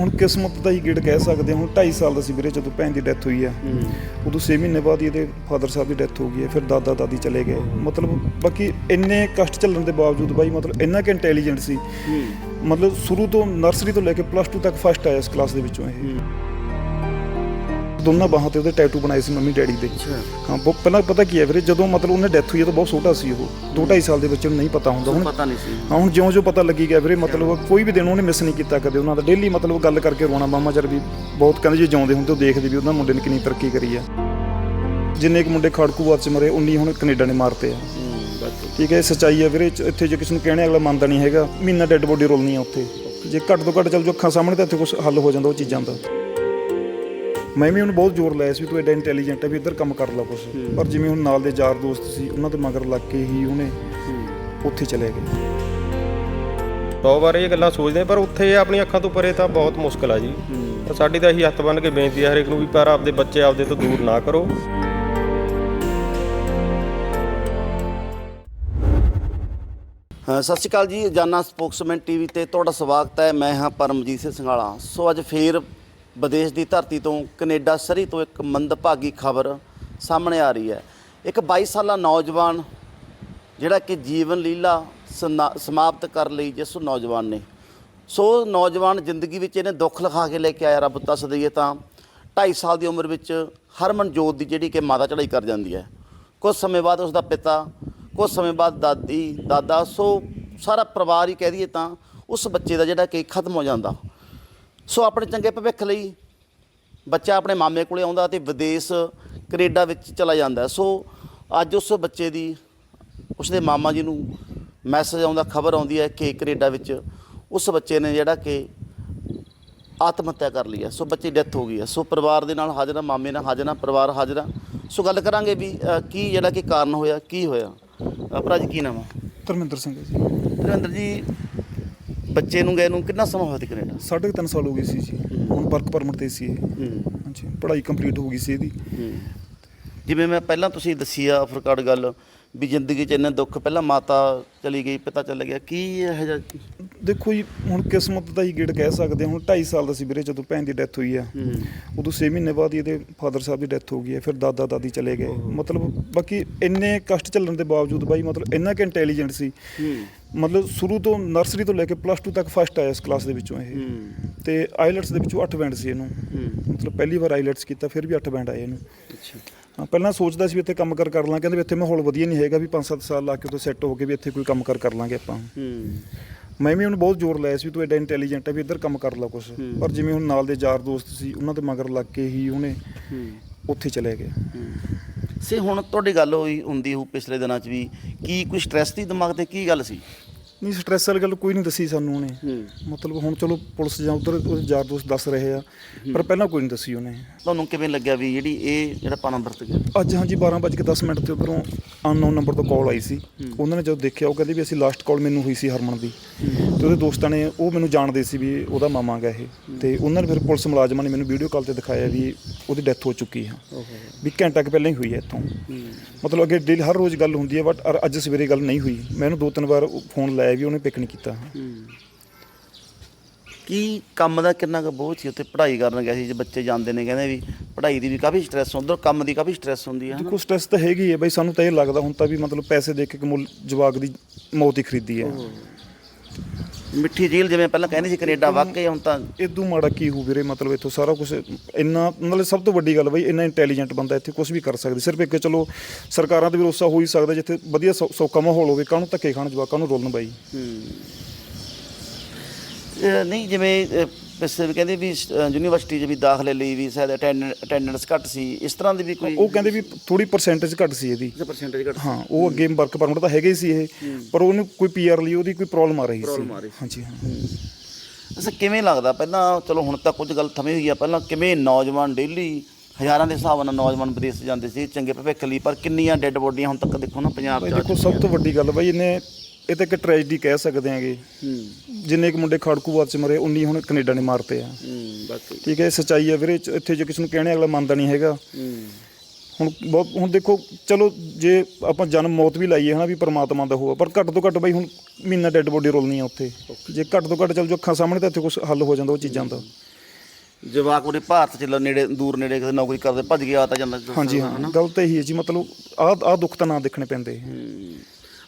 ਹੁਣ ਕਿਸਮਤ ਦਾ ਹੀ ਗੇੜ ਕਹਿ ਸਕਦੇ ਹਾਂ। ਹੁਣ 2.5 ਸਾਲ ਦਾ ਸੀ ਵੀਰੇ ਜਦੋਂ ਭੈਣ ਦੀ ਡੈਥ ਹੋਈ ਆ। ਉਦੋਂ 6 ਮਹੀਨੇ ਬਾਅਦ ਇਹਦੇ ਫਾਦਰ ਸਾਹਿਬ ਦੀ ਡੈਥ ਹੋ ਗਈ ਹੈ ਫਿਰ ਦਾਦਾ ਦਾਦੀ ਚਲੇ ਗਏ। ਮਤਲਬ ਬਾਕੀ ਇੰਨੇ ਕਸ਼ਟ ਚੱਲਣ ਦੇ ਬਾਵਜੂਦ ਬਾਈ ਮਤਲਬ ਇੰਨਾ ਕਿ ਇੰਟੈਲੀਜੈਂਟ ਸੀ। ਮਤਲਬ ਸ਼ੁਰੂ ਤੋਂ ਨਰਸਰੀ ਤੋਂ ਲੈ ਕੇ ਪਲੱਸ 2 ਤੱਕ ਫਸਟ ਆਇਆ ਇਸ ਕਲਾਸ ਦੇ ਵਿੱਚੋਂ ਇਹ। ਦੋਨਾਂ ਬਾਹਾਂ ਤੇ ਉਹਦੇ ਟੈਟੂ ਬਣਾਏ ਸੀ ਮੰਮੀ ਡੈਡੀ ਦੇ। ਹਾਂ ਬਹੁਤ ਪਹਿਲਾਂ ਪਤਾ ਕੀ ਹੈ ਵੀਰੇ ਜਦੋਂ ਮਤਲਬ ਉਹਨੇ ਡੈਥ ਹੋਈ ਤਾਂ ਬਹੁਤ ਛੋਟਾ ਸੀ ਉਹ। 2.5 ਸਾਲ ਦੇ ਬੱਚੇ ਨੂੰ ਨਹੀਂ ਪਤਾ ਹੁੰਦਾ। ਹੁਣ ਪਤਾ ਨਹੀਂ ਸੀ। ਹਾਂ ਹੁਣ ਜਿਉਂ ਜਿਉਂ ਪਤਾ ਲੱਗੀ ਗਿਆ ਵੀਰੇ ਮਤਲਬ ਕੋਈ ਵੀ ਦਿਨ ਉਹਨੇ ਮਿਸ ਨਹੀਂ ਕੀਤਾ ਕਦੇ ਉਹਨਾਂ ਦਾ। ਡੇਲੀ ਮਤਲਬ ਗੱਲ ਕਰਕੇ ਰੋਣਾ ਮਾਮਾ ਜਰ ਵੀ ਬਹੁਤ ਕਹਿੰਦੇ ਜੇ ਜਿਉਂਦੇ ਹੁੰਦੇ ਉਹ ਦੇਖਦੇ ਵੀ ਉਹਨਾਂ ਮੁੰਡੇ ਨੇ ਕਿੰਨੀ ਤਰੱਕੀ ਕਰੀ ਆ। ਜਿੰਨੇ ਕੁ ਮੁੰਡੇ ਖੜਕੂਵਾਦ ਚ ਮਰੇ ਉਨੀ ਹੁਣ ਕੈਨੇਡਾ ਨੇ ਮਾਰਤੇ ਆ। ਠੀਕ ਹੈ ਸੱਚਾਈ ਹੈ ਵੀਰੇ ਇੱਥੇ ਜੇ ਕਿਸੇ ਨੂੰ ਕਹਿਣੇ ਅਗਲਾ ਮੰਨਦਾ ਨਹੀਂ ਹੈਗਾ। ਮਹੀਨਾ ਡੈੱਡ ਬੋਡੀ ਰੋਲਣੀ ਆ ਉੱਥੇ। ਜੇ ਘੱਟ ਤੋਂ ਘੱਟ ਚੱਲ ਜੋ ਅੱਖਾਂ ਸਾਹਮਣੇ ਤਾਂ ਇੱਥੇ ਕੁਝ ਹੱਲ ਹੋ ਜਾਂਦਾ ਉਹ ਚੀਜ਼ਾਂ ਦਾ। ਮੈਂ ਵੀ ਉਹਨੂੰ ਬਹੁਤ ਜ਼ੋਰ ਲਾਇਆ ਸੀ ਤੂੰ ਐਡਾ ਇੰਟੈਲੀਜੈਂਟ ਹੈ ਵੀ ਇੱਧਰ ਕੰਮ ਕਰ ਲੈ ਕੁਛ। ਪਰ ਜਿਵੇਂ ਹੁਣ ਨਾਲ ਦੇ ਯਾਰ ਦੋਸਤ ਸੀ ਉਹਨਾਂ ਦੇ ਮਗਰ ਲੱਗ ਕੇ ਹੀ ਉਹਨੇ ਉੱਥੇ ਚਲੇ ਗਏ। ਬਹੁਤ ਵਾਰ ਇਹ ਗੱਲਾਂ ਸੋਚਦੇ ਪਰ ਉੱਥੇ ਆਪਣੀਆਂ ਅੱਖਾਂ ਤੋਂ ਪਰੇ ਤਾਂ ਬਹੁਤ ਮੁਸ਼ਕਲ ਆ ਜੀ। ਪਰ ਸਾਡੀ ਤਾਂ ਇਹੀ ਹੱਥ ਬੰਨ ਕੇ ਬੇਨਤੀ ਹੈ ਹਰੇਕ ਨੂੰ ਵੀ ਪਰ ਆਪਦੇ ਬੱਚੇ ਆਪਦੇ ਤੋਂ ਦੂਰ ਨਾ ਕਰੋ। ਹਾਂ, ਸਤਿ ਸ਼੍ਰੀ ਅਕਾਲ ਜੀ ਜਾਨਾ ਸਪੋਕਸਮੈਨ ਟੀਵੀ ਤੇ ਤੁਹਾਡਾ ਸਵਾਗਤ ਹੈ। ਮੈਂ ਹਾਂ ਪਰਮਜੀਤ ਸਿੰਘ ਸੰਘਾਲਾ। ਸੋ ਅੱਜ ਫੇਰ ਵਿਦੇਸ਼ ਦੀ ਧਰਤੀ ਤੋਂ ਕੈਨੇਡਾ ਸਰੀ ਤੋਂ ਇੱਕ ਮੰਦਭਾਗੀ ਖਬਰ ਸਾਹਮਣੇ ਆ ਰਹੀ ਹੈ। ਇੱਕ 22 ਸਾਲਾ ਨੌਜਵਾਨ ਜਿਹੜਾ ਕਿ ਜੀਵਨ ਲੀਲਾ ਸਨਾ- ਸਮਾਪਤ ਕਰ ਲਈ ਜਿਸ ਨੌਜਵਾਨ ਨੇ। ਸੋ ਨੌਜਵਾਨ ਜ਼ਿੰਦਗੀ ਵਿੱਚ ਇਹਨੇ ਦੁੱਖ ਲਿਖਾ ਕੇ ਲੈ ਕੇ ਆਇਆ, ਰੱਬ ਦੱਸ ਦਈਏ ਤਾਂ। 2.5 ਸਾਲ ਦੀ ਉਮਰ ਵਿੱਚ ਹਰਮਨਜੋਤ ਦੀ ਜਿਹੜੀ ਕਿ ਮਾਤਾ ਚੜਾਈ ਕਰ ਜਾਂਦੀ ਹੈ। ਕੁਝ ਸਮੇਂ ਬਾਅਦ ਉਸ ਦਾ ਪਿਤਾ ਕੁਝ ਸਮੇਂ ਬਾਅਦ ਦਾਦੀ, ਦਾਦਾ, ਸੋ ਸਾਰਾ ਪਰਿਵਾਰ ਹੀ ਕਹਿ ਦਈਏ ਤਾਂ ਉਸ ਬੱਚੇ ਦਾ ਜਿਹੜਾ ਕਿ ਖਤਮ ਹੋ ਜਾਂਦਾ। ਸੋ ਆਪਣੇ ਚੰਗੇ ਭਵਿੱਖ ਲਈ ਬੱਚਾ ਆਪਣੇ ਮਾਮੇ ਕੋਲੇ ਆਉਂਦਾ ਤੇ ਵਿਦੇਸ਼ ਕੈਨੇਡਾ ਵਿੱਚ ਚਲਾ ਜਾਂਦਾ। ਸੋ ਅੱਜ ਉਸ ਬੱਚੇ ਦੀ ਉਸਦੇ ਮਾਮਾ ਜੀ ਨੂੰ ਮੈਸੇਜ ਆਉਂਦਾ ਖਬਰ ਆਉਂਦੀ ਹੈ ਕਿ ਕੈਨੇਡਾ ਵਿੱਚ ਉਸ ਬੱਚੇ ਨੇ ਜਿਹੜਾ ਕਿ ਆਤਮ ਹੱਤਿਆ ਕਰ ਲਈ ਹੈ। ਸੋ ਬੱਚੇ ਡੈਥ ਹੋ ਗਈ ਹੈ। ਸੋ ਪਰਿਵਾਰ ਦੇ ਨਾਲ ਹਾਜ਼ਰ ਮਾਮੇ ਨਾਲ ਹਾਜ਼ਰ ਪਰਿਵਾਰ ਹਾਜ਼ਰ ਸੋ ਗੱਲ ਕਰਾਂਗੇ ਵੀ ਅ, ਕੀ ਜਿਹੜਾ ਕਿ ਕਾਰਨ ਹੋਇਆ ਕੀ ਹੋਇਆ? ਅ, ਭਰਾ ਜੀ ਕੀ ਨਾਮ ਹੈ ਧਰਮਿੰਦਰ ਸਿੰਘ ਜੀ। ਧਰਮਿੰਦਰ ਜੀ ਬੱਚੇ ਨੂੰ ਗਏ ਨੂੰ ਕਿੰਨਾ ਸਮਾਂ ਹੋਇਆ ਸੀ ਕੈਨੇਡਾ? ਸਾਢੇ ਕੁ ਤਿੰਨ ਸਾਲ ਹੋ ਗਏ ਸੀ ਜੀ। ਹੁਣ ਵਰਕ ਪਰਮਿਟ ਤੇ ਸੀ ਇਹ। ਹੂੰ। ਹਾਂਜੀ ਪੜ੍ਹਾਈ ਕੰਪਲੀਟ ਹੋ ਗਈ ਸੀ ਇਹਦੀ। ਹੂੰ। ਜਿਵੇਂ ਮੈਂ ਪਹਿਲਾਂ ਤੁਸੀਂ ਦੱਸੀ ਆ ਫਰਕਾਰਡ ਗੱਲ ਵੀ ਜ਼ਿੰਦਗੀ 'ਚ ਇੰਨੇ ਦੁੱਖ ਪਹਿਲਾਂ ਮਾਤਾ ਚਲੀ ਗਈ ਪਿਤਾ ਚਲਾ ਗਿਆ ਕੀ ਇਹ ਜਿਹਾ ਦੇਖੋ ਜੀ ਹੁਣ ਕਿਸਮਤ ਦਾ ਹੀ ਗੇੜ ਕਹਿ ਸਕਦੇ ਹਾਂ। ਹੁਣ 2.5 ਸਾਲ ਦਾ ਸੀ ਵੀਰੇ ਜਦੋਂ ਭੈਣ ਦੀ ਡੈਥ ਹੋਈ ਆ। ਹੂੰ। ਉਦੋਂ 6 ਮਹੀਨੇ ਬਾਅਦ ਹੀ ਇਹਦੇ ਫਾਦਰ ਸਾਹਿਬ ਦੀ ਡੈਥ ਹੋ ਗਈ ਹੈ ਫਿਰ ਦਾਦਾ ਦਾਦੀ ਚਲੇ ਗਏ। ਮਤਲਬ ਬਾਕੀ ਇੰਨੇ ਕਸ਼ਟ ਚੱਲਣ ਦੇ ਬਾਵਜੂਦ ਬਾਈ ਮਤਲਬ ਇੰਨਾ ਕਿ ਇੰਟੈਲੀਜੈਂਟ ਸੀ। ਹੂੰ। ਮਤਲਬ ਸ਼ੁਰੂ ਤੋਂ ਨਰਸਰੀ ਤੋਂ ਲੈ ਕੇ ਪਲੱਸ 2 ਤੱਕ ਫਸਟ ਆਇਆ ਇਸ ਕਲਾਸ ਦੇ ਵਿੱਚੋਂ ਇਹ। ਤੇ ਆਈਲੈਟਸ ਦੇ ਵਿੱਚੋਂ 8 ਬੈਂਡ ਸੀ ਇਹਨੂੰ। ਮਤਲਬ ਪਹਿਲੀ ਵਾਰ ਆਈਲੈਟਸ ਕੀਤਾ ਫਿਰ ਵੀ 8 ਬੈਂਡ ਆਏ ਇਹਨੂੰ। ਅੱਛਾ। ਪਹਿਲਾਂ ਸੋਚਦਾ ਸੀ ਵੀ ਇੱਥੇ ਕੰਮ ਕਰ ਕਰ ਲਾਂ ਕਹਿੰਦੇ ਵੀ ਇੱਥੇ ਮਾਹੌਲ ਵਧੀਆ ਨਹੀਂ ਹੈਗਾ ਵੀ 5-7 ਸਾਲ ਲਾ ਕੇ ਉੱਥੇ ਸੈੱਟ ਹੋ ਕੇ ਵੀ ਇੱਥੇ ਕੋਈ ਕੰਮ ਕਰ ਕਰ ਲਾਂਗੇ ਆਪਾਂ। ਹੂੰ। ਮੈਂ ਵੀ ਉਹਨੂੰ ਬਹੁਤ ਜ਼ੋਰ ਲਾਇਆ ਸੀ ਤੂੰ ਐਡਾ ਇੰਟੈਲੀਜੈਂਟ ਹੈ ਵੀ ਇੱਧਰ ਕੰਮ ਕਰ ਲਾ ਕੁਛ। ਪਰ ਜਿਵੇਂ ਹੁਣ ਨਾਲ ਦੇ ਯਾਰ ਦੋਸਤ ਸੀ ਉਹਨਾਂ ਦੇ ਮਗਰ ਲੱਗ ਕੇ ਹੀ ਉਹਨੇ ਉੱਥੇ ਚਲੇ ਗਏ। ਸੇ ਹੁਣ ਤੁਹਾਡੀ ਗੱਲ ਹੋਈ ਹੁੰਦੀ ਹੋ ਪਿਛਲੇ ਦਿਨਾਂ 'ਚ ਵੀ ਕੀ ਕੋਈ ਸਟ੍ਰੈਸ ਦੀ ਦਿਮਾਗ ਤੇ ਕੀ ਗੱਲ ਸੀ? ਨਹੀਂ ਸਟ੍ਰੈਸ ਵਾਲੀ ਗੱਲ ਕੋਈ ਨਹੀਂ ਦੱਸੀ ਸਾਨੂੰ ਉਹਨੇ। ਮਤਲਬ ਹੁਣ ਚਲੋ ਪੁਲਿਸ ਜਾਂ ਉਧਰ ਯਾਰ ਦੋਸਤ ਦੱਸ ਰਹੇ ਆ ਪਰ ਪਹਿਲਾਂ ਕੋਈ ਨਹੀਂ ਦੱਸੀ ਉਹਨੇ। ਤੁਹਾਨੂੰ ਕਿਵੇਂ ਲੱਗਿਆ ਵੀ ਜਿਹੜੀ ਇਹ ਜਿਹੜਾ ਪਾਣਾ ਵਰਤ ਗਿਆ ਅੱਜ ਹਾਂਜੀ 12:10 ਮਿੰਟ ਤੇ ਉਧਰੋਂ ਅਨਨੋਨ ਨੰਬਰ ਤੋਂ ਕਾਲ ਆਈ ਸੀ। ਉਹਨਾਂ ਨੇ ਜਦੋਂ ਦੇਖਿਆ ਉਹ ਕਹਿੰਦੇ ਵੀ ਅਸੀਂ ਲਾਸਟ ਕਾਲ ਮੈਨੂੰ ਹੋਈ ਸੀ ਹਰਮਨ ਦੀ। ਤੇ ਉਹਦੇ ਦੋਸਤਾਂ ਨੇ ਉਹ ਮੈਨੂੰ ਜਾਣਦੇ ਸੀ ਵੀ ਉਹਦਾ ਮਾਮਾ ਗਾ ਇਹ। ਤੇ ਉਹਨਾਂ ਨੇ ਫਿਰ ਪੁਲਿਸ ਮੁਲਾਜ਼ਮਾਂ ਨੇ ਮੈਨੂੰ ਵੀਡੀਓ ਕਾਲ ਤੇ ਦਿਖਾਇਆ ਵੀ ਉਹਦੀ ਡੈਥ ਹੋ ਚੁੱਕੀ ਹੈ ਵੀ ਘੰਟਾ ਕੁ ਪਹਿਲਾਂ ਹੀ ਹੋਈ ਹੈ ਇੱਥੋਂ। ਮਤਲਬ ਅੱਗੇ ਡੇਲੀ ਹਰ ਰੋਜ਼ ਗੱਲ ਹੁੰਦੀ ਹੈ ਬਟ ਅੱਜ ਸਵੇਰੇ ਗੱਲ ਨਹੀਂ ਹੋਈ। ਮੈਂ ਉਹਨੂੰ ਦੋ ਤਿੰਨ ਵਾਰ ਫੋਨ ਲਾਇਆ ਵੀ ਉਹਨੇ ਪਿਕ ਨਹੀਂ ਕੀਤਾ। ਕੀ ਕੰਮ ਦਾ ਕਿੰਨਾ ਕੁ ਬੋਝ ਸੀ ਉੱਥੇ ਪੜ੍ਹਾਈ ਕਰਨ ਗਿਆ ਸੀ ਜੇ ਬੱਚੇ ਜਾਂਦੇ ਨੇ ਕਹਿੰਦੇ ਵੀ ਪੜ੍ਹਾਈ ਦੀ ਵੀ ਕਾਫੀ ਸਟ੍ਰੈਸ ਉਧਰ ਕੰਮ ਦੀ ਕਾਫੀ ਸਟ੍ਰੈਸ ਹੁੰਦੀ ਹੈ ਦੇਖੋ ਸਟ੍ਰੈਸ ਤਾਂ ਹੈਗੀ ਹੈ ਬਈ ਸਾਨੂੰ ਤਾਂ ਇਹ ਲੱਗਦਾ ਹੁਣ ਤਾਂ ਵੀ ਮਤਲਬ ਪੈਸੇ ਦੇ ਕੇ ਜਵਾਕ ਦੀ ਮੌਤ ਹੀ ਖਰੀਦੀ ਹੈ ਮਿੱਠੀ ਜੇਲ੍ਹ ਜਿਵੇਂ ਪਹਿਲਾਂ ਕਹਿੰਦੇ ਸੀ ਕੈਨੇਡਾ ਵਾਕਈ ਹੁਣ ਤਾਂ ਇਦੋਂ ਮਾੜਾ ਕੀ ਹੋ ਵੀਰੇ ਮਤਲਬ ਇੱਥੋਂ ਸਾਰਾ ਕੁਝ ਇੰਨਾ ਮਤਲਬ ਸਭ ਤੋਂ ਵੱਡੀ ਗੱਲ ਬਈ ਇੰਨਾ ਇੰਟੈਲੀਜੈਂਟ ਬੰਦਾ ਇੱਥੇ ਕੁਝ ਵੀ ਕਰ ਸਕਦਾ। ਸਿਰਫ ਇੱਕ ਚਲੋ ਸਰਕਾਰਾਂ ਤੇ ਭਰੋਸਾ ਹੋ ਹੀ ਸਕਦਾ ਜਿੱਥੇ ਵਧੀਆ ਸੌ- ਸੌਖਾ ਮਾਹੌਲ ਹੋਵੇ ਕਾਹਨੂੰ ਧੱਕੇ ਖਾਣ ਜਵਾਕਾਂ ਨੂੰ ਰੋਲਣ ਬਾਈ? ਨਹੀਂ ਜਿਵੇਂ ਅਹ, ਵੈਸੇ ਵੀ ਕਹਿੰਦੇ ਵੀ ਯੂਨੀਵਰਸਿਟੀ 'ਚ ਵੀ ਦਾਖਲੇ ਲਈ ਵੀ ਸ਼ਾਇਦ ਅਟੈਂਡੈਂਸ ਘੱਟ ਸੀ ਇਸ ਤਰ੍ਹਾਂ ਦੀ ਵੀ ਕੋਈ ਉਹ ਕਹਿੰਦੇ ਵੀ ਥੋੜੀ ਪਰਸੈਂਟੇਜ ਘੱਟ ਸੀ ਇਹਦੀ। ਪਰਸੈਂਟੇਜ ਘੱਟ ਹਾਂ ਉਹ ਅੱਗੇ ਵਰਕ ਪਰਮਿਟ ਤਾਂ ਹੈਗੇ ਸੀ ਇਹ ਪਰ ਉਹਨੂੰ ਕੋਈ ਪੀਆਰ ਲਈ ਉਹਦੀ ਕੋਈ ਪ੍ਰੋਬਲਮ ਆ ਰਹੀ ਸੀ। ਹਾਂਜੀ ਹਾਂ। ਅੱਛਾ ਕਿਵੇਂ ਲੱਗਦਾ? ਪਹਿਲਾਂ ਚਲੋ ਹੁਣ ਤਾਂ ਕੁਝ ਗੱਲ ਥਮੀ ਹੋਈ ਆ ਪਹਿਲਾਂ ਕਿਵੇਂ ਨੌਜਵਾਨ ਡੇਲੀ ਹਜ਼ਾਰਾਂ ਦੇ ਹਿਸਾਬ ਨਾਲ ਨੌਜਵਾਨ ਵਿਦੇਸ਼ ਜਾਂਦੇ ਸੀ ਚੰਗੇ ਭਵਿੱਖ ਲਈ ਪਰ ਕਿੰਨੀਆਂ ਡੈੱਡ ਬੋਡੀਆਂ ਹੁਣ ਤੱਕ ਦੇਖੋ ਨਾ ਪੰਜਾਬ 'ਚ ਦੇਖੋ ਸਭ ਤੋਂ ਵੱਡੀ ਗੱਲ ਬਾਈ ਇਹਨੇ ਇਹ ਤਾਂ ਇੱਕ ਟ੍ਰੈਜਡੀ ਕਹਿ ਸਕਦੇ ਆਂਗੇ ਹੂੰ। ਜਿੰਨੇ ਕੁ ਮੁੰਡੇ ਖੜਕੂਵਾਦ ਚ ਮਰੇ ਉਨੀ ਹੁਣ ਕੈਨੇਡਾ ਨੇ ਮਾਰਤੇ ਆ। ਹੂੰ ਬਾਕੀ ਠੀਕ। ਹੈ ਸੱਚਾਈ ਹੈ ਵੀਰੇ ਚ- ਇੱਥੇ ਜੇ ਕਿਸੇ ਨੂੰ ਕਹਿਣੇ ਅਗਲਾ ਮੰਨਦਾ ਨਹੀਂ ਹੈਗਾ। ਹੂੰ। ਹੁਣ ਬਹੁਤ ਹੁਣ ਦੇਖੋ ਚਲੋ ਜੇ ਆਪਾਂ ਜਨਮ ਮੌਤ ਵੀ ਲਾਈਏ ਹਨਾ ਵੀ ਪ੍ਰਮਾਤਮਾ ਦਾ ਹੋਆ ਪਰ ਘੱਟ ਤੋਂ ਘੱਟ ਬਈ ਹੁਣ ਮਹੀਨਾ ਡੈੱਡ ਬੋਡੀ ਰੋਲਣੀ ਆ ਉੱਥੇ। ਜੇ ਘੱਟ ਤੋਂ ਘੱਟ ਚਲ ਜੋ ਅੱਖਾਂ ਸਾਹਮਣੇ ਤਾਂ ਇੱਥੇ ਕੁਝ ਹੱਲ ਹੋ ਜਾਂਦਾ ਉਹ ਚੀਜ਼ਾਂ ਦਾ। ਜਵਾਕ ਉਹਦੇ ਭਾਰਤ ਚ ਲ- ਨੇੜੇ ਦੂਰ ਨੇੜੇ ਕਿਤੇ ਨੌਕਰੀ ਕਰਦੇ ਭੱਜ ਗਿਆ ਤਾਂ ਜਾਂਦਾ। ਹਾਂਜੀ ਹਾਂ ਗੱਲ ਤਾਂ ਇਹੀ ਹੈ ਜੀ ਮਤਲਬ ਆਹ ਆਹ ਦੁੱਖ ਤਾਂ ਨਾ ਦੇਖਣੇ ਪੈਂਦੇ। ਹੂੰ।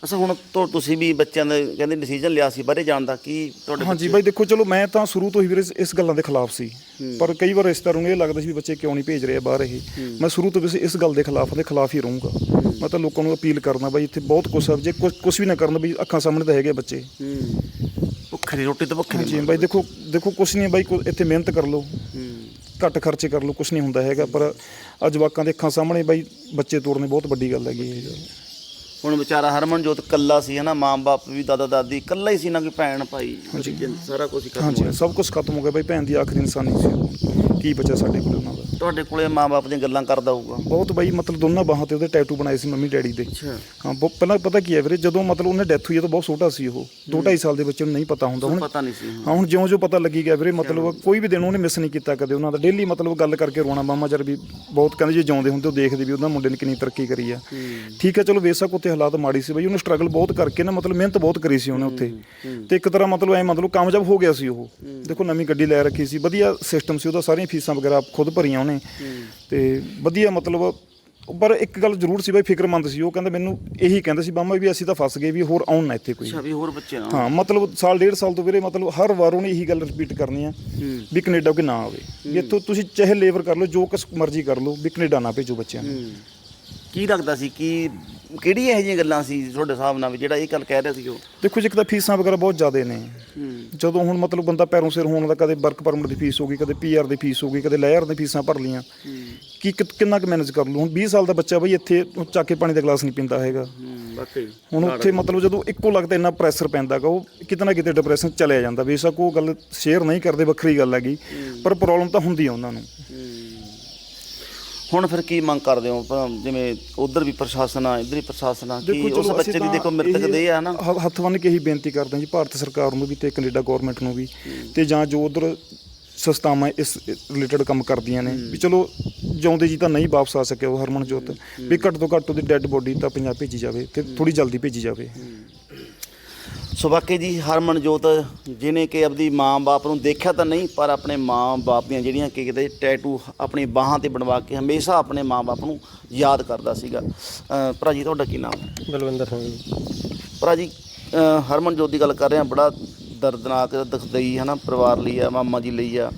ਅੱਛਾ ਹੁਣ ਤੋਂ ਤੁਸੀਂ ਵੀ ਬੱਚਿਆਂ ਦੇ ਕਹਿੰਦੇ ਡਿਸੀਜਨ ਲਿਆ ਸੀ ਬਾਹਰੇ ਜਾਣ ਦਾ ਕੀ ਤੁਹਾਡੇ ਹਾਂਜੀ ਬਾਈ ਦੇਖੋ ਚਲੋ ਮੈਂ ਤਾਂ ਸ਼ੁਰੂ ਤੋਂ ਹੀ ਵੀਰੇ ਇਸ- ਇਸ ਗੱਲਾਂ ਦੇ ਖਿਲਾਫ ਸੀ। ਪਰ ਕਈ ਵਾਰ ਰਿਸ਼ਤੇਦਾਰਾਂ ਨੂੰ ਇਹ ਲੱਗਦਾ ਸੀ ਵੀ ਬੱਚੇ ਕਿਉਂ ਨਹੀਂ ਭੇਜ ਰਹੇ ਬਾਹਰ ਇਹ। ਮੈਂ ਸ਼ੁਰੂ ਤੋਂ ਵੀ ਇਸ ਗੱਲ ਦੇ ਖਿਲਾਫ ਦੇ ਖਿਲਾਫ ਹੀ ਰਹੂੰਗਾ। ਮੈਂ ਤਾਂ ਲੋਕਾਂ ਨੂੰ ਅਪੀਲ ਕਰਨਾ ਬਾਈ ਇੱਥੇ ਬਹੁਤ ਕੁਛ ਆ। ਜੇ ਕੁਛ ਵੀ ਨਾ ਕਰਨ ਬਈ ਅੱਖਾਂ ਸਾਹਮਣੇ ਤਾਂ ਹੈਗੇ ਬੱਚੇ। ਹੂੰ। ਭੁੱਖੇ ਦੀ ਰੋਟੀ ਤਾਂ ਭੁੱਖੇ ਹਾਂਜੀ ਬਾਈ ਦੇਖੋ ਦੇਖੋ ਕੁਛ ਨਹੀਂ ਹੈ ਬਾਈ ਕੋ- ਇੱਥੇ ਮਿਹਨਤ ਕਰ ਲਓ। ਹੂੰ। ਘੱਟ ਖਰਚੇ ਕਰ ਲਓ ਕੁਛ ਨਹੀਂ ਹੁੰਦਾ ਹੈਗਾ। ਪਰ ਆ ਜਵਾਕਾਂ ਦੇ ਅੱਖਾਂ ਸਾਹਮਣੇ ਬਾਈ ਬੱਚੇ ਤੋੜਨੇ ਬਹੁਤ ਵੱਡੀ ਗੱਲ ਹੈਗੀ ਇਹ ਹੁਣ ਵਿਚਾਰਾ ਹਰਮਨਜੋਤ ਕੱਲਾ ਸੀ ਹਨਾ ਮਾਂ-ਬਾਪ ਵੀ ਦਾਦਾ ਦਾਦੀ ਕੱਲਾ ਹੀ ਸੀ ਨਾ ਕੋਈ ਭੈਣ ਭਾਈ ਸਾਰਾ ਕੁਝ ਖਤਮ ਹੋ ਹਾਂਜੀ ਗਿਆ ਸਭ ਕੁਝ ਖਤਮ ਹੋ ਗਿਆ ਬਾਈ ਭੈਣ ਦੀ ਆਖਰੀ ਇਨਸਾਨੀ ਸੀ। ਉਹ। ਕੀ ਬਚਿਆ ਸਾਡੇ ਕੋਲ ਉਹਨਾਂ ਦਾ? ਤੁਹਾਡੇ ਕੋਲੇ ਮਾਂ-ਬਾਪ ਦੀਆਂ ਗੱਲਾਂ ਕਰਦਾ ਹੋਊਗਾ? ਬਹੁਤ ਬਾਈ ਮਤਲਬ ਦੋਨਾਂ ਬਾਹਾਂ ਤੇ ਉਹਦੇ ਟੈਟੂ ਬਣਾਏ ਸੀ ਮੰਮੀ ਡੈਡੀ ਦੇ। ਅੱਛਾ। ਹਾਂ ਬਹੁਤ ਪਹਿਲਾਂ ਪਤਾ ਕੀ ਹੈ ਵੀਰੇ ਜਦੋਂ ਮਤਲਬ ਉਹਨੇ ਡੈਥ ਹੋਈ ਹੈ ਤਾਂ ਬਹੁਤ ਛੋਟਾ ਸੀ ਉਹ। 2.5 ਸਾਲ ਦੇ ਬੱਚੇ ਨੂੰ ਨਹੀਂ ਪਤਾ ਹੁੰਦਾ। ਹੁਣ ਪਤਾ ਨਹੀਂ ਸੀ ਹਾਂ। ਹੁਣ ਜਿਉਂ ਜਿਉਂ ਪਤਾ ਲੱਗੀ ਗਿਆ ਵੀਰੇ ਮਤਲਬ ਕੋਈ ਵੀ ਦਿਨ ਉਹਨੇ ਮਿਸ ਨਹੀਂ ਕੀਤਾ ਕਦੇ ਉਹਨਾਂ ਦਾ। ਡੇਲੀ ਮਤਲਬ ਗੱਲ ਕਰਕੇ ਰੋਣਾ। ਮਾਮਾ ਜਰ ਵੀ ਬਹੁਤ ਕਹਿੰਦੇ ਜੇ ਜਿਉਂਦੇ ਹੁੰਦੇ ਉਹ ਦੇਖਦੇ ਵੀ ਉਹਨਾਂ ਮੁੰਡੇ ਨੇ ਕਿੰਨੀ ਤਰੱਕੀ ਕਰੀ ਆ। ਠੀਕ ਹੈ ਚਲੋ ਬੇਸ਼ੱਕ ਉੱਥੇ ਹਾਲਾਤ ਮਾੜੀ ਸੀ ਬਈ। ਉਹਨੇ ਸਟਰਗਲ ਬਹੁਤ ਕਰਕੇ ਨਾ ਮਤਲਬ ਮਿਹਨਤ ਬਹੁਤ ਕਰੀ ਸੀ ਉਹਨੇ ਉੱਥੇ। ਤੇ ਇੱਕ ਤਰ੍ਹਾਂ ਮਤਲਬ ਐ ਮਤਲਬ ਕਾਮਯਾਬ ਹੋ ਗਿਆ ਸੀ ਉਹ। ਦੇਖੋ ਨਵੀਂ ਗੱਡੀ ਲੈ ਰੱਖੀ ਸੀ। ਵਧੀਆ ਸਿਸਟਮ ਸੀ ਉਹਦਾ। ਸਾਰੀਆਂ ਫੀਸਾਂ ਵਗੈਰਾ ਖੁਦ ਭਰੀਆਂ ਉਹਨੇ। ਤੇ ਵਧੀਆ ਮਤਲਬ ਪਰ ਇੱਕ ਗੱਲ ਜ਼ਰੂਰ ਸੀ ਬਈ ਫਿਕਰਮੰਦ ਸੀ। ਉਹ ਕਹਿੰਦਾ ਮੈਨੂੰ ਇਹੀ ਕਹਿੰਦਾ ਸੀ ਬਾਮਾ ਵੀ ਅਸੀਂ ਤਾਂ ਫਸ ਗਏ ਵੀ ਹੋਰ ਆਉਣ ਨਾ ਇੱਥੇ ਕੋਈ। ਅੱਛਾ ਵੀ ਹੋਰ ਬੱਚੇ ਨਾ ਹਾਂ ਮਤਲਬ ਸਾਲ ਡੇਢ ਸਾਲ ਤੋਂ ਵੀਰੇ ਮਤਲਬ ਹਰ ਵਾਰ ਉਹਨੇ ਇਹੀ ਗੱਲ ਰਿਪੀਟ ਕਰਨੀ ਆ ਵੀ ਕੈਨੇਡਾ ਕੋਈ ਨਾ ਆਵੇ। ਵੀ ਇੱਥੋਂ ਤੁਸੀਂ ਚਾਹੇ ਲੇਬਰ ਕਰ ਲਓ ਜੋ ਕੁਛ ਮਰਜ਼ੀ ਕਰ ਲਓ ਵੀ ਕੈਨੇਡਾ ਨਾ ਭੇਜੋ ਬੱਚਿਆਂ ਨੂੰ। ਕੀ ਲੱਗਦਾ ਸੀ ਕੀ ਕਿਹੜੀ ਇਹੋ ਜਿਹੀਆਂ ਗੱਲਾਂ ਸੀ ਤੁਹਾਡੇ ਹਿਸਾਬ ਨਾਲ ਵੀ ਜਿਹੜਾ ਇਹ ਗੱਲ ਕਹਿ ਰਿਹਾ ਸੀ ਉਹ? ਦੇਖੋ ਜੀ ਇੱਕ ਤਾਂ ਫੀਸਾਂ ਵਗੈਰਾ ਬਹੁਤ ਜ਼ਿਆਦੇ ਨੇ। ਜਦੋਂ ਹੁਣ ਮਤਲਬ ਬੰਦਾ ਪੈਰੋਂ ਸਿਰ ਹੋਣ ਦਾ ਕਦੇ ਵਰਕ ਪਰਮਿਟ ਦੀ ਫੀਸ ਹੋ ਗਈ ਕਦੇ ਪੀਆਰ ਦੀ ਫੀਸ ਹੋ ਗਈ ਕਦੇ ਲੈਅਰ ਦੀ ਫੀਸਾਂ ਭਰ ਲੀਆਂ ਕੀ ਕਿੰਨਾ ਕੁ ਮੈਨੇਜ ਕਰ ਲੂ ਹੁਣ 20 ਸਾਲ ਦਾ ਬੱਚਾ ਬਈ ਇੱਥੇ ਚੱਕ ਕੇ ਪਾਣੀ ਦਾ ਗਲਾਸ ਨਹੀਂ ਪੀਂਦਾ ਹੈਗਾ। ਵਾਕਈ। ਹੁਣ ਉੱਥੇ ਮਤਲਬ ਜਦੋਂ ਇੱਕੋ ਲੱਗਦਾ ਇੰਨਾ ਪ੍ਰੈਸ਼ਰ ਪੈਂਦਾਗਾ ਉਹ ਕਿਤੇ ਨਾ ਕਿਤੇ ਡਿਪਰੈਸ਼ਨ ਚਲਿਆ ਜਾਂਦਾ। ਬੇਸ਼ੱਕ ਉਹ ਗੱਲ ਸ਼ੇਅਰ ਨਹੀਂ ਕਰਦੇ ਵੱਖਰੀ ਗੱਲ ਹੈਗੀ। ਪਰ ਪ੍ਰੋਬਲਮ ਤਾਂ ਹੁੰਦੀ ਆ ਉਹਨਾਂ ਨੂੰ। ਹੁਣ ਫਿਰ ਕੀ ਮੰਗ ਕਰਦੇ ਹੋ? ਪ- ਜਿਵੇਂ ਉਧਰ ਵੀ ਪ੍ਰਸ਼ਾਸਨ ਆ ਇੱਧਰ ਵੀ ਪ੍ਰਸ਼ਾਸਨ ਆ ਕੀ ਉਸ ਚਲੋ ਬੱਚੇ ਅਸੀਂ ਦੀ ਤਾਂ ਦੇਖੋ ਮ੍ਰਿਤਕ ਇਹ ਦੇ ਆ ਨਾ? ਹ- ਹੱਥ ਬੰਨ੍ਹ ਕੇ ਹੀ ਬੇਨਤੀ ਕਰਦੇ ਹਾਂ ਜੀ ਭਾਰਤ ਸਰਕਾਰ ਨੂੰ ਵੀ ਤੇ ਕੈਨੇਡਾ ਗਵਰਨਮੈਂਟ ਨੂੰ ਵੀ ਤੇ ਜਾਂ ਜੋ ਉਧਰ ਸੰਸਥਾਵਾਂ ਇਸ ਰਿਲੇਟਡ ਕੰਮ ਕਰਦੀਆਂ ਨੇ ਵੀ ਚਲੋ ਜਿਉਂਦੇ ਜੀ ਤਾਂ ਨਹੀਂ ਵਾਪਸ ਆ ਸਕਿਆ ਉਹ ਹਰਮਨਜੋਤ ਵੀ ਘੱਟ ਤੋਂ ਘੱਟ ਉਹਦੀ ਡੈੱਡ ਬੋਡੀ ਤਾਂ ਪੰਜਾਬ ਭੇਜੀ ਜਾਵੇ ਤੇ ਥੋੜੀ ਜਲਦੀ ਭੇਜੀ ਜਾਵੇ। ਸੋ ਵਾਕਈ ਜੀ ਹਰਮਨਜੋਤ ਜਿਹਨੇ ਕਿ ਆਪਦੀ ਮਾਂ-ਬਾਪ ਨੂੰ ਦੇਖਿਆ ਤਾਂ ਨਹੀਂ ਪਰ ਆਪਣੇ ਮਾਂ-ਬਾਪ ਦੀਆਂ ਜਿਹੜੀਆਂ ਕਿ ਕਿਤੇ ਟੈਟੂ ਆਪਣੀ ਬਾਹਾਂ ਤੇ ਬਣਵਾ ਕੇ ਹਮੇਸ਼ਾ ਆਪਣੇ ਮਾਂ-ਬਾਪ ਨੂੰ ਯਾਦ ਕਰਦਾ ਸੀਗਾ। ਭਰਾ ਜੀ ਤੁਹਾਡਾ ਕੀ ਨਾਮ? ਹੈ ਬਲਵਿੰਦਰ ਸਿੰਘ ਜੀ। ਭਰਾ ਜੀ ਹਰਮਨਜੋਤ ਦੀ ਗੱਲ ਕਰ ਰਹੇ ਹਾਂ ਬੜਾ ਦਰਦਨਾਕ ਦੁਖਦਈ ਹੈ ਨਾ ਪਰਿਵਾਰ ਲਈ ਆ ਮਾਮਾ ਜੀ ਲਈ ਆ।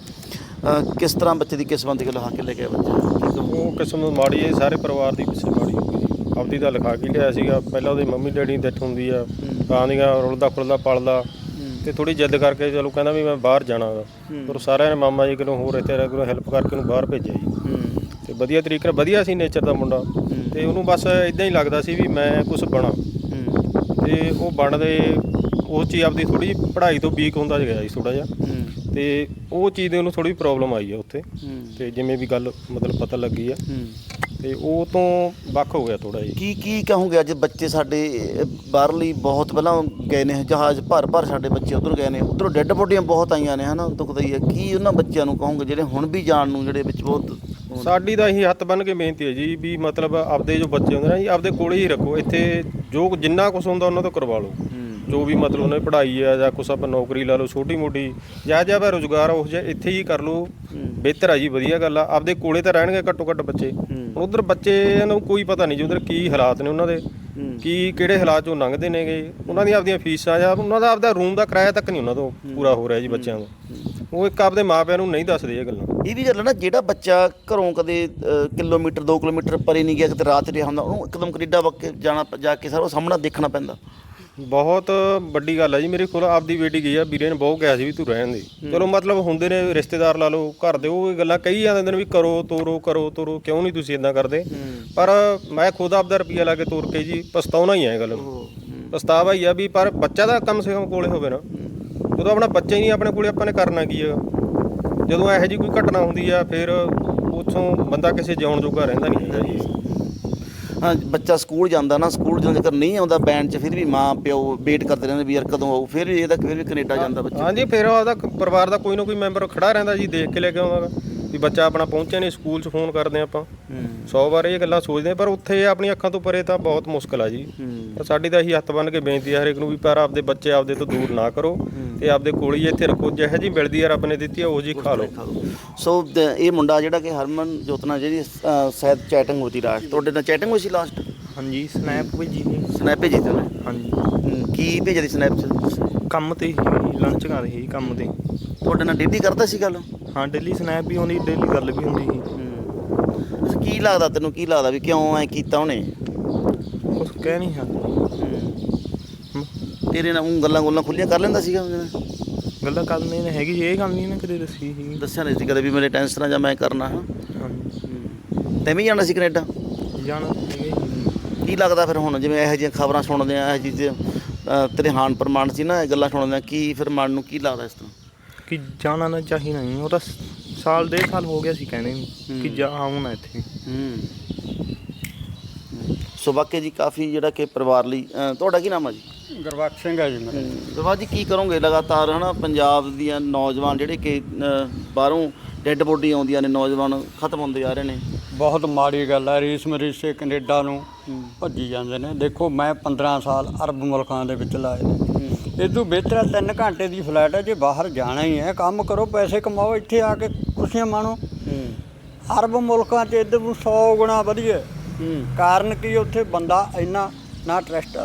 ਕਿਸ ਤਰ੍ਹਾਂ ਬੱਚੇ ਦੀ ਕਿਸਮਤ ਦੀ ਲਹਾ ਕੇ ਲੈ ਗਿਆ ਬੱਚਾ? ਉਹ ਕਿਸਮ ਮਾੜੀ ਹੈ ਸਾਰੇ ਪਰਿਵਾਰ ਦੀ ਪਿੱਛੇ ਮਾੜੀ ਹੋ ਗਈ ਆਪਦੀ ਤਾਂ ਲਿਖਾ ਕੇ ਲਿਆ ਸੀਗਾ ਪਹਿਲਾਂ ਉਹਦੀ ਮੰਮੀ ਡੈਡੀ ਦੀ ਡੈਥ ਹੁੰਦੀ ਆ ਕਾਂ ਦੀਆਂ ਰੁਲਦਾ ਖੁਲਦਾ ਪਲਦਾ ਤੇ ਥੋੜੀ ਜਿੱਦ ਕਰਕੇ ਚਲੋ ਕਹਿੰਦਾ ਵੀ ਮੈਂ ਬਾਹਰ ਜਾਣਾ ਵਾ। ਪਰ ਸਾਰਿਆਂ ਨੇ ਮਾਮਾ ਜੀ ਕੋਲੋਂ ਹੋਰ ਇੱਥੇ ਕੋਲੋਂ ਹੈਲਪ ਕਰਕੇ ਉਹਨੂੰ ਬਾਹਰ ਭੇਜਿਆ ਜੀ। ਹੂੰ। ਤੇ ਵਧੀਆ ਤਰੀਕੇ ਨਾਲ ਵਧੀਆ ਸੀ ਨੇਚਰ ਦਾ ਮੁੰਡਾ। ਤੇ ਉਹਨੂੰ ਬਸ ਇਦਾਂ ਹੀ ਲੱਗਦਾ ਸੀ ਵੀ ਮੈਂ ਕੁਝ ਬਣਾ। ਹੂੰ। ਤੇ ਉਹ ਬਣਦੇ ਉਹ ਚੀਜ਼ ਆਪਦੀ ਥੋੜੀ ਪੜ੍ਹਾਈ ਤੋਂ ਵੀਕ ਹੁੰਦਾ ਗਿਆ ਜੀ ਥੋੜਾ ਜਿਹਾ। ਹੂੰ। ਤੇ ਉਹ ਚੀਜ਼ ਦੀ ਉਹਨੂੰ ਥੋੜੀ ਪ੍ਰੋਬਲਮ ਆਈ ਆ ਉੱਥੇ। ਹੂੰ। ਤੇ ਜਿਵੇਂ ਵੀ ਗੱਲ ਮਤਲਬ ਪਤਾ ਲੱਗੀ ਆ। ਹੂੰ। ਤੇ ਉਹ ਤੋਂ ਵੱਖ ਹੋ ਗਿਆ ਥੋੜਾ ਜੀ ਕੀ ਕੀ ਕਹੋਗੇ ਅੱਜ ਬੱਚੇ ਸਾਡੇ ਬਾਹਰਲੀ ਬਹੁਤ ਪਹਿਲਾਂ ਗਏ ਨੇ ਜਹਾਜ਼ ਭਰ ਭਰ ਸਾਡੇ ਬੱਚੇ ਉਧਰ ਗਏ ਨੇ। ਉਧਰੋਂ ਡੈੱਡ ਬੋਡੀਆਂ ਬਹੁਤ ਆਈਆਂ ਨੇ ਹਨਾ ਦੁਖਦਾ ਹੀ ਹੈ। ਕੀ ਉਹਨਾਂ ਬੱਚਿਆਂ ਨੂੰ ਕਹੋਗੇ ਜਿਹੜੇ ਹੁਣ ਵੀ ਜਾਣ ਨੂੰ ਜਿਹੜੇ ਵਿੱਚ ਬਹੁਤ ਸਾਡੀ ਤਾਂ ਇਹੀ ਹੱਥ ਬੰਨ ਕੇ ਬੇਨਤੀ ਹੈ ਜੀ ਵੀ ਮਤਲਬ ਆਪਦੇ ਜੋ ਬੱਚੇ ਹੁੰਦੇ ਨੇ ਜੀ ਆਪਦੇ ਕੋਲੇ ਹੀ ਰੱਖੋ। ਇੱਥੇ ਜੋ ਜਿੰਨਾ ਕੁਝ ਹੁੰਦਾ ਉਹਨਾਂ ਤੋਂ ਕਰਵਾ ਲਓ। ਜੋ ਵੀ ਮਤਲਬ ਉਹਨਾਂ ਦੀ ਪੜ੍ਹਾਈ ਆ ਜਾਂ ਕੁਛ ਆਪਾਂ ਨੌਕਰੀ ਲਾ ਲਓ ਛੋਟੀ ਮੋਟੀ ਜਾਂ ਜਾਂ ਰੋਜ਼ਗਾਰ ਰੁਜ਼ਗਾਰ ਉਹ ਜਿਹਾ ਇੱਥੇ ਹੀ ਕਰ ਲਓ। ਬਿਹਤਰ ਆ ਜੀ ਵਧੀਆ ਗੱਲ ਆ। ਆਪਦੇ ਕੋਲੇ ਤਾਂ ਰਹਿਣਗੇ ਘੱਟੋ ਘੱਟ ਬੱਚੇ। ਹੁਣ ਉਧਰ ਬੱਚੇ ਨੂੰ ਕੋਈ ਪਤਾ ਨਹੀਂ ਜੀ ਉਧਰ ਕੀ ਹਾਲਾਤ ਨੇ ਉਹਨਾਂ ਦੇ ਕੀ ਕਿਹੜੇ ਹਾਲਾਤ ਚੋਂ ਲੰਘਦੇ ਨੇਗੇ। ਉਹਨਾਂ ਦੀਆਂ ਆਪਦੀਆਂ ਫੀਸਾਂ ਜਾਂ ਉਹਨਾਂ ਦਾ ਆਪਦਾ ਰੂਮ ਦਾ ਕਿਰਾਇਆ ਤੱਕ ਨਹੀਂ ਉਹਨਾਂ ਤੋਂ ਪੂਰਾ ਹੋ ਰਿਹਾ ਜੀ ਬੱਚਿਆਂ ਦਾ ਉਹ ਇੱਕ ਆਪਦੇ ਮਾਪਿਆਂ ਨੂੰ ਨਹੀਂ ਦੱਸਦੇ ਇਹ ਗੱਲਾਂ। ਇਹ ਵੀ ਗੱਲ ਹੈ ਨਾ ਜਿਹੜਾ ਬੱਚਾ ਘਰੋਂ ਕਦੇ ਕਿਲੋਮੀਟਰ 2 ਕਿਲੋਮੀਟਰ ਪਰੇ ਨਹੀਂ ਗਿਆ ਕਿਤੇ ਰਾਤ ਰਿਹਾ ਹੁੰਦਾ ਉਹਨੂੰ ਇੱਕਦਮ ਕੈਨੇਡਾ ਵਕ ਜਾਣਾ ਜਾ ਕੇ ਸਾਰਾ ਸਾਹਮਣਾ ਦੇਖਣਾ ਪੈਂਦਾ। ਬਹੁਤ ਵੱਡੀ ਗੱਲ ਹੈ ਜੀ ਮੇਰੇ ਕੋਲ ਆਪਦੀ ਬੇਟੀ ਗਈ ਆ ਵੀਰੇ ਨੇ ਬਹੁਤ ਕਿਹਾ ਸੀ ਵੀ ਤੂੰ ਰਹਿਣ ਦੇ। ਚਲੋ ਮਤਲਬ ਹੁੰਦੇ ਨੇ ਰਿਸ਼ਤੇਦਾਰ ਲਾ ਲਓ ਘਰ ਦੇ ਉਹ ਗੱਲਾਂ ਕਹੀ ਜਾਂਦੇ ਨੇ ਵੀ ਕਰੋ ਤੋਰੋ ਕਰੋ ਤੋਰੋ ਕਿਉਂ ਨਹੀਂ ਤੁਸੀਂ ਇਦਾਂ ਕਰਦੇ? ਪਰ ਮੈਂ ਖੁਦ ਆਪਦਾ ਰੁਪਈਆ ਲਾ ਕੇ ਤੋਰ ਕੇ ਜੀ ਪਛਤਾਉਣਾ ਹੀ ਹੈ ਇਹ ਗੱਲ ਨੂੰ। ਪਛਤਾਵਾ ਹੀ ਆ ਵੀ ਪਰ ਬੱਚਾ ਦਾ ਕਮ ਸੇ ਕਮ ਕੋਲੇ ਹੋਵੇ ਨਾ। ਜਦੋਂ ਆਪਣਾ ਬੱਚਾ ਹੀ ਨਹੀਂ ਆਪਣੇ ਕੋਲੇ ਆਪਾਂ ਨੇ ਕਰਨਾ ਕੀ ਆ? ਜਦੋਂ ਇਹੋ ਜੀ ਕੋਈ ਘਟਨਾ ਹੁੰਦੀ ਆ ਫਿਰ ਉੱਥੋਂ ਬੰਦਾ ਕਿਸੇ ਜਿਉਣ ਜੋਗਾ ਰਹਿੰਦਾ ਨਹੀਂ ਹੈਗਾ ਜੀ। ਹਾਂ ਬੱਚਾ ਸਕੂਲ ਜਾਂਦਾ ਨਾ ਸਕੂਲ ਜਦੋਂ ਜੇਕਰ ਨਹੀਂ ਆਉਂਦਾ ਬੈਂਡ 'ਚ ਫਿਰ ਵੀ ਮਾਂ ਪਿਓ ਵੇਟ ਕਰਦੇ ਰਹਿੰਦੇ ਵੀ ਯਾਰ ਕਦੋਂ ਆਊ ਫਿਰ ਵੀ ਇਹਦਾ ਫਿਰ ਵੀ ਕੈਨੇਡਾ ਜਾਂਦਾ ਬੱਚਾ। ਹਾਂਜੀ ਫਿਰ ਉਹਦਾ ਪਰਿਵਾਰ ਦਾ ਕੋਈ ਨਾ ਕੋਈ ਮੈਂਬਰ ਖੜਾ ਰਹਿੰਦਾ ਜੀ ਦੇਖ ਕੇ ਲੈ ਕੇ ਆਉਂਦਾ। ਵੀ ਬੱਚਾ ਆਪਣਾ ਪਹੁੰਚਿਆ ਨਹੀਂ ਸਕੂਲ 'ਚ ਫੋਨ ਕਰਦੇ ਆਪਾਂ। 100 ਵਾਰ ਇਹ ਗੱਲਾਂ ਸੋਚਦੇ ਪਰ ਉੱਥੇ ਆਪਣੀ ਅੱਖਾਂ ਤੋਂ ਪਰੇ ਤਾਂ ਬਹੁਤ ਮੁਸ਼ਕਲ ਆ ਜੀ। ਪਰ ਸਾਡੀ ਤਾਂ ਇਹੀ ਹੱਥ ਬੰਨ ਕੇ ਬੇਨਤੀ ਆ ਹਰੇਕ ਨੂੰ ਵੀ ਪਰ ਆਪਦੇ ਬੱਚੇ ਆਪਦੇ ਤੋਂ ਦੂਰ ਨਾ ਕਰੋ ਤੇ ਆਪਦੇ ਕੋਲ ਹੀ ਇੱਥੇ ਰੱਖੋ ਜਿਹੋ ਜੀ ਮਿਲਦੀ ਆ ਰੱਬ ਨੇ ਦਿੱਤੀ ਆ ਉਹ ਜੀ ਖਾ ਲਓ। ਸੋ ਦ- ਇਹ ਮੁੰਡਾ ਜਿਹੜਾ ਕਿ ਹਰਮਨ ਜੋਤਨਾ ਜਿਹੜੀ ਅ, ਸ਼ਾਇਦ ਚੈਟਿੰਗ ਹੋਤੀ ਲਾਸਟ ਤੁਹਾਡੇ ਨਾਲ ਚੈਟਿੰਗ ਹੋਈ ਸੀ ਲਾਸਟ ਹਾਂਜੀ ਸਨੈਪ ਭੇਜੀ ਸੀ ਸਨੈਪ ਭੇਜੀ ਤੀ ਉਹਨੇ? ਹਾਂਜੀ। ਹੂੰ, ਕੀ ਭੇਜਿਆ ਸੀ ਸਨੈਪ 'ਚ ਕੰਮ ਤੇ ਹੀ ਲੰਚ ਕਰ ਸੀ ਕੰਮ ਤੇ। ਤੁਹਾਡੇ ਨਾਲ ਡੇਲੀ ਕਰਦਾ ਸੀ ਗੱਲ? ਹਾਂ ਡੇਲੀ ਸਨੈਪ ਵੀ ਹੁੰਦੀ ਡੇਲੀ ਗੱਲ ਵੀ ਹੁੰਦੀ ਸੀ। ਹੂੰ। ਅੱਛਾ, ਕੀ ਲੱਗਦਾ ਤੈਨੂੰ ਕੀ ਲੱਗਦਾ ਵੀ ਕਿਉਂ ਐ ਕੀਤਾ ਉਹਨੇ? ਕਹਿ ਨਹੀਂ ਸਕਦਾ। ਤੇਰੇ ਨਾਲ ਊਂ ਗੱਲਾਂ ਗੁੱਲਾਂ ਖੁੱਲੀਆਂ ਕਰ ਲੈਂਦਾ ਸੀਗਾ ਉਹਦੇ? ਗੱਲਾਂ ਕਰਨੀ ਨੇ ਹੈਗੀ ਇਹ ਗੱਲ ਨਹੀਂ ਨਾ ਕਦੇ ਦੱਸੀ ਸੀ। ਦੱਸਿਆ ਨਹੀਂ ਸੀ ਕਦੇ ਵੀ ਮੇਰੇ ਟੈਨਸ਼ਨਾਂ ਜਾਂ ਮੈਂ ਕਰਨਾ। ਹਾਂ ਹਾਂਜੀ। ਤੈਂ ਵੀ ਜਾਣਾ ਸੀ ਕੈਨੇਡਾ? ਜਾਣਾ ਤਾਂ ਹੀ। ਕੀ ਲੱਗਦਾ ਫਿਰ ਹੁਣ ਜਿਵੇਂ ਇਹੋ ਜਿਹੀਆਂ ਖਬਰਾਂ ਸੁਣਦੇ ਆ ਇਹ ਜਿਹੀ ਤੇਰੇ ਹਾਨ ਪ੍ਰਮਾਣ ਸੀ ਨਾ ਇਹ ਗੱਲਾਂ ਸੁਣਦੇ ਆ ਕੀ ਫਿਰ ਮਨ ਨੂੰ ਕੀ ਲੱਗਦਾ ਇਸ ਤਰ੍ਹਾਂ? ਕਿ ਜਾਣਾ ਨਾ ਚਾਹੀਦਾ ਨਹੀਂ ਉਹ ਤਾਂ ਸਾਲ ਡੇਢ ਸਾਲ ਹੋ ਗਿਆ ਸੀ ਕਹਿੰਦੇ ਨੂੰ ਕਿ ਜਾ ਆਉਣਾ ਇੱਥੇ। ਹੂੰ। ਸੋ ਵਾਕਿਆ ਜੀ ਕਾਫੀ ਜਿਹੜਾ ਕਿ ਪਰਿਵਾਰ ਲਈ ਅ, ਤੁਹਾਡਾ ਕੀ ਨਾਮ ਹੈ ਜੀ? ਗੁਰਬਖਸ਼ ਸਿੰਘ ਹੈ ਜੀ ਮੇਰਾ। ਦਰਬਾਰ ਜੀ ਕੀ ਕਰੋਗੇ ਲਗਾਤਾਰ ਹਨਾ? ਪੰਜਾਬ ਦੀਆਂ ਨੌਜਵਾਨ ਜਿਹੜੇ ਕਿ ਅ, ਬਾਹਰੋਂ ਡੈੱਡ ਬੋਡੀ ਆਉਂਦੀਆਂ ਨੇ ਨੌਜਵਾਨ ਖਤਮ ਹੁੰਦੇ ਜਾ ਰਹੇ ਨੇ। ਬਹੁਤ ਮਾੜੀ ਗੱਲ ਹੈ ਰੀਸ ਮਰੀਸੇ ਕੈਨੇਡਾ ਨੂੰ ਭੱਜੀ ਜਾਂਦੇ ਨੇ। ਦੇਖੋ ਮੈਂ 15 ਸਾਲ ਅਰਬ ਮੁਲਕਾਂ ਦੇ ਵਿੱਚ ਲਾਏ ਨੇ। ਇਹ ਤੋਂ ਬਿਹਤਰ 3 ਘੰਟੇ ਦੀ ਫਲਾਈਟ ਹੈ ਜੇ ਬਾਹਰ ਜਾਣਾ ਹੀ ਹੈ ਕੰਮ ਕਰੋ ਪੈਸੇ ਕਮਾਓ ਇੱਥੇ ਆ ਕੇ ਖੁਸ਼ੀਆਂ ਮਾਣੋ। ਅਰਬ ਮੁਲਕਾਂ 'ਚ ਇੱਧਰ ਨੂੰ 100 ਗੁਣਾ ਵਧੀਆ। ਹੈ। ਕਾਰਨ ਕੀ ਉੱਥੇ ਬੰਦਾ ਇੰਨਾ ਨਾ ਟਰਸਟ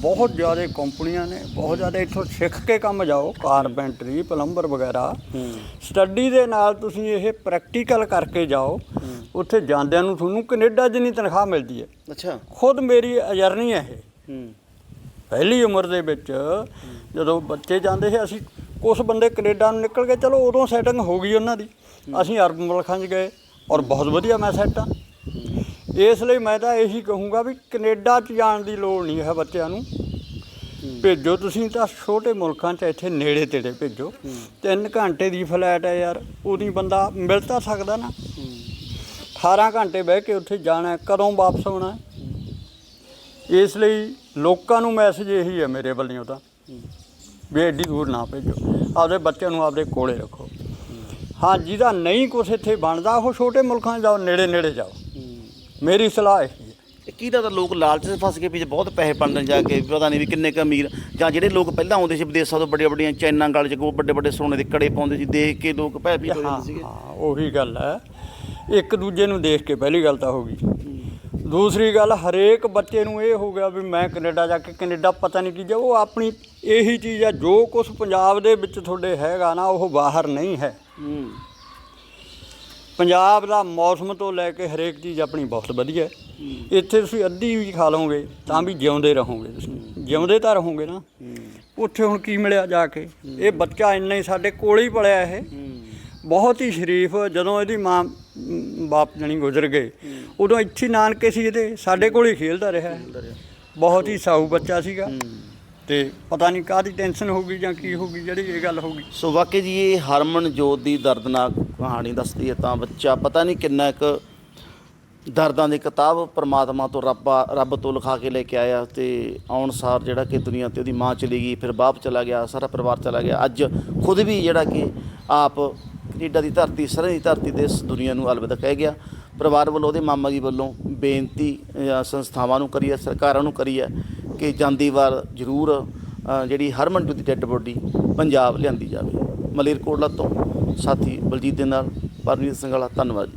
ਬਹੁਤ ਜ਼ਿਆਦਾ ਕੰਪਨੀਆਂ ਨੇ ਬਹੁਤ ਜ਼ਿਆਦਾ ਇੱਥੋਂ ਸਿੱਖ ਕੇ ਕੰਮ ਜਾਓ ਕਾਰਪੈਂਟਰੀ ਪਲੰਬਰ ਵਗੈਰਾ। ਸਟੱਡੀ ਦੇ ਨਾਲ ਤੁਸੀਂ ਇਹ ਪ੍ਰੈਕਟੀਕਲ ਕਰਕੇ ਜਾਓ ਉੱਥੇ ਜਾਂਦਿਆਂ ਨੂੰ ਤੁਹਾਨੂੰ ਕੈਨੇਡਾ ਜਿੰਨੀ ਤਨਖਾਹ ਮਿਲਦੀ ਹੈ। ਅੱਛਾ। ਖੁਦ ਮੇਰੀ ਅਜਰਨੀ ਹੈ ਇਹ। ਪਹਿਲੀ ਉਮਰ ਦੇ ਵਿੱਚ ਜਦੋਂ ਬੱਚੇ ਜਾਂਦੇ ਸੀ ਅਸੀਂ ਕੁਝ ਬੰਦੇ ਕੈਨੇਡਾ ਨੂੰ ਨਿਕਲ ਗਏ ਚਲੋ ਉਦੋਂ ਸੈਟਿੰਗ ਹੋ ਗਈ ਉਹਨਾਂ ਦੀ। ਅਸੀਂ ਅਰਬ ਮੁਲਕਾਂ 'ਚ ਗਏ ਔਰ ਬਹੁਤ ਵਧੀਆ ਮੈਂ ਸੈੱਟ ਹਾਂ ਇਸ ਲਈ ਮੈਂ ਤਾਂ ਇਹੀ ਕਹੂੰਗਾ ਵੀ ਕੈਨੇਡਾ 'ਚ ਜਾਣ ਦੀ ਲੋੜ ਨਹੀਂ ਹੈ ਬੱਚਿਆਂ ਨੂੰ। ਭੇਜੋ ਤੁਸੀਂ ਤਾਂ ਛੋਟੇ ਮੁਲਕਾਂ 'ਚ ਇੱਥੇ ਨੇੜੇ ਤੇੜੇ ਭੇਜੋ। 3 ਘੰਟੇ ਦੀ ਫਲੈਟ ਹੈ ਯਾਰ, ਉਹਦੀ ਬੰਦਾ ਮਿਲ ਤਾਂ ਸਕਦਾ ਨਾ। 18 ਘੰਟੇ ਬਹਿ ਕੇ ਉੱਥੇ ਜਾਣਾ, ਕਦੋਂ ਵਾਪਸ ਆਉਣਾ। ਇਸ ਲਈ ਲੋਕਾਂ ਨੂੰ ਮੈਸੇਜ ਇਹੀ ਹੈ ਮੇਰੇ ਵੱਲੋਂ ਤਾਂ, ਵੀ ਐਡੀ ਦੂਰ ਨਾ ਭੇਜੋ। ਆਪਦੇ ਬੱਚਿਆਂ ਨੂੰ ਆਪਦੇ ਕੋਲੇ ਰੱਖੋ। ਹਾਂ ਜਿਹਦਾ ਨਹੀਂ ਕੁਛ ਇੱਥੇ ਬਣਦਾ, ਉਹ ਛੋਟੇ ਮੁਲਕਾਂ 'ਚ ਜਾਓ ਨੇੜੇ ਨੇੜੇ ਜਾਓ। ਮੇਰੀ ਸਲਾਹ ਇਹੀ ਹੈ। ਇਹ ਕੀ ਲੱਗਦਾ ਲੋਕ ਲਾਲਚ 'ਚ ਫਸ ਕੇ ਪਿੱਛੇ ਬਹੁਤ ਪੈਸੇ ਬਣਨ ਜਾ ਕੇ ਪਤਾ ਨਹੀਂ ਵੀ ਕਿੰਨੇ ਕੁ ਅਮੀਰ ਜਾਂ ਜਿਹੜੇ ਲੋਕ ਪਹਿਲਾਂ ਆਉਂਦੇ ਸੀ ਵਿਦੇਸ਼ਾਂ ਤੋਂ ਵੱਡੀਆਂ ਵੱਡੀਆਂ ਚੈਨਾਂ ਗਲ 'ਚ ਕੋ ਵੱਡੇ ਵੱਡੇ ਸੋਨੇ ਦੇ ਕੜੇ ਪਾਉਂਦੇ ਸੀ ਦੇਖ ਕੇ ਲੋਕ ਭੈਭੀਤ ਹਾਂ ਜਾਂਦੇ ਸੀਗੇ। ਹਾਂ ਉਹੀ ਗੱਲ ਹੈ। ਇੱਕ ਦੂਜੇ ਨੂੰ ਦੇਖ ਕੇ ਪਹਿਲੀ ਗੱਲ ਤਾਂ ਹੋ ਗਈ। ਦੂਸਰੀ ਗੱਲ ਹਰੇਕ ਬੱਚੇ ਨੂੰ ਇਹ ਹੋ ਗਿਆ ਵੀ ਮੈਂ ਕੈਨੇਡਾ ਜਾ ਕੇ ਕੈਨੇਡਾ ਪਤਾ ਨਹੀਂ ਕੀ ਜਾ ਉਹ ਆਪਣੀ ਇਹੀ ਚੀਜ਼ ਆ ਜੋ ਕੁਝ ਪੰਜਾਬ ਦੇ ਵਿੱਚ ਤੁਹਾਡੇ ਹੈਗਾ ਨਾ ਉਹ ਬਾਹਰ ਨਹੀਂ ਹੈ। ਹੂੰ। ਪੰਜਾਬ ਦਾ ਮੌਸਮ ਤੋਂ ਲੈ ਕੇ ਹਰੇਕ ਚੀਜ਼ ਆਪਣੀ ਬਹੁਤ ਵਧੀਆ ਹੈ। ਇੱਥੇ ਤੁਸੀਂ ਅੱਧੀ ਵੀ ਖਾ ਲਓਗੇ ਤਾਂ ਵੀ ਜਿਉਂਦੇ ਰਹੋਗੇ ਤੁਸੀਂ। ਜਿਉਂਦੇ ਤਾਂ ਰਹੋਗੇ ਨਾ। ਉੱਥੇ ਹੁਣ ਕੀ ਮਿਲਿਆ ਜਾ ਕੇ? ਇਹ ਬੱਚਾ ਇੰਨਾ ਹੀ ਸਾਡੇ ਕੋਲ ਹੀ ਪਲਿਆ ਇਹ। ਬਹੁਤ ਹੀ ਸ਼ਰੀਫ ਜਦੋਂ ਇਹਦੀ ਮਾਂ ਬਾਪ ਜਣੀ ਗੁਜ਼ਰ ਗਏ ਉਦੋਂ ਇੱਥੇ ਨਾਨਕੇ ਸੀ ਇਹਦੇ। ਸਾਡੇ ਕੋਲ ਹੀ ਖੇਲਦਾ ਰਿਹਾ। ਬਹੁਤ ਹੀ ਸਾਊ ਬੱਚਾ ਸੀਗਾ। ਤੇ ਪਤਾ ਨਹੀਂ ਕਾਹਦੀ ਟੈਨਸ਼ਨ ਹੋ ਗਈ ਜਾਂ ਕੀ ਹੋ ਗਈ ਜਿਹੜੀ ਇਹ ਗੱਲ ਹੋ ਗਈ ਸੋ ਵਾਕਈ ਜੀ, ਇਹ ਹਰਮਨਜੋਤ ਦੀ ਦਰਦਨਾਕ ਕਹਾਣੀ ਦੱਸਦੀ ਹੈ ਤਾਂ ਬੱਚਾ ਪਤਾ ਨਹੀਂ ਕਿੰਨਾ ਕੁ ਦਰਦਾਂ ਦੀ ਕਿਤਾਬ ਪਰਮਾਤਮਾ ਤੋਂ ਰੱਬ ਰੱਬ ਤੋਂ ਲਿਖਾ ਕੇ ਲੈ ਕੇ ਆਇਆ ਤੇ ਆਉਣ ਸਾਰ ਜਿਹੜਾ ਕਿ ਦੁਨੀਆ ਤੇ ਉਹਦੀ ਮਾਂ ਚਲੀ ਗਈ, ਫਿਰ ਬਾਪ ਚਲਾ ਗਿਆ, ਸਾਰਾ ਪਰਿਵਾਰ ਚਲਾ ਗਿਆ। ਅੱਜ ਖੁਦ ਵੀ ਜਿਹੜਾ ਕਿ ਆਪ ਕੈਨੇਡਾ ਦੀ ਧਰਤੀ, ਸਰਹੱਦ ਦੀ ਧਰਤੀ ਤੇ ਇਸ ਦੁਨੀਆ ਨੂੰ ਅਲਵਿਦਾ ਕਹਿ ਗਿਆ। ਪਰਿਵਾਰ ਵੱਲੋਂ ਉਹਦੇ ਮਾਮਾ ਜੀ ਵੱਲੋਂ ਬੇਨਤੀ ਸੰਸਥਾਵਾਂ ਨੂੰ ਕਰੀ ਹੈ, ਸਰਕਾਰਾਂ ਨੂੰ ਕਰੀ ਹੈ ਕਿ ਜਾਂਦੀ ਵਾਰ ਜ਼ਰੂਰ ਅ, ਜਿਹੜੀ ਹਰਮਨਜੋਤ ਦੀ ਡੈੱਡ ਬੋਡੀ ਪੰਜਾਬ ਲਿਆਂਦੀ ਜਾਵੇ। ਮਲੇਰਕੋਟਲਾ ਤੋਂ ਸਾਥੀ ਬਲਜੀਤ ਦੇ ਨਾਲ ਪਰਮਜੀਤ ਸਿੰਘ ਵਾਲਾ ਧੰਨਵਾਦ ਜੀ।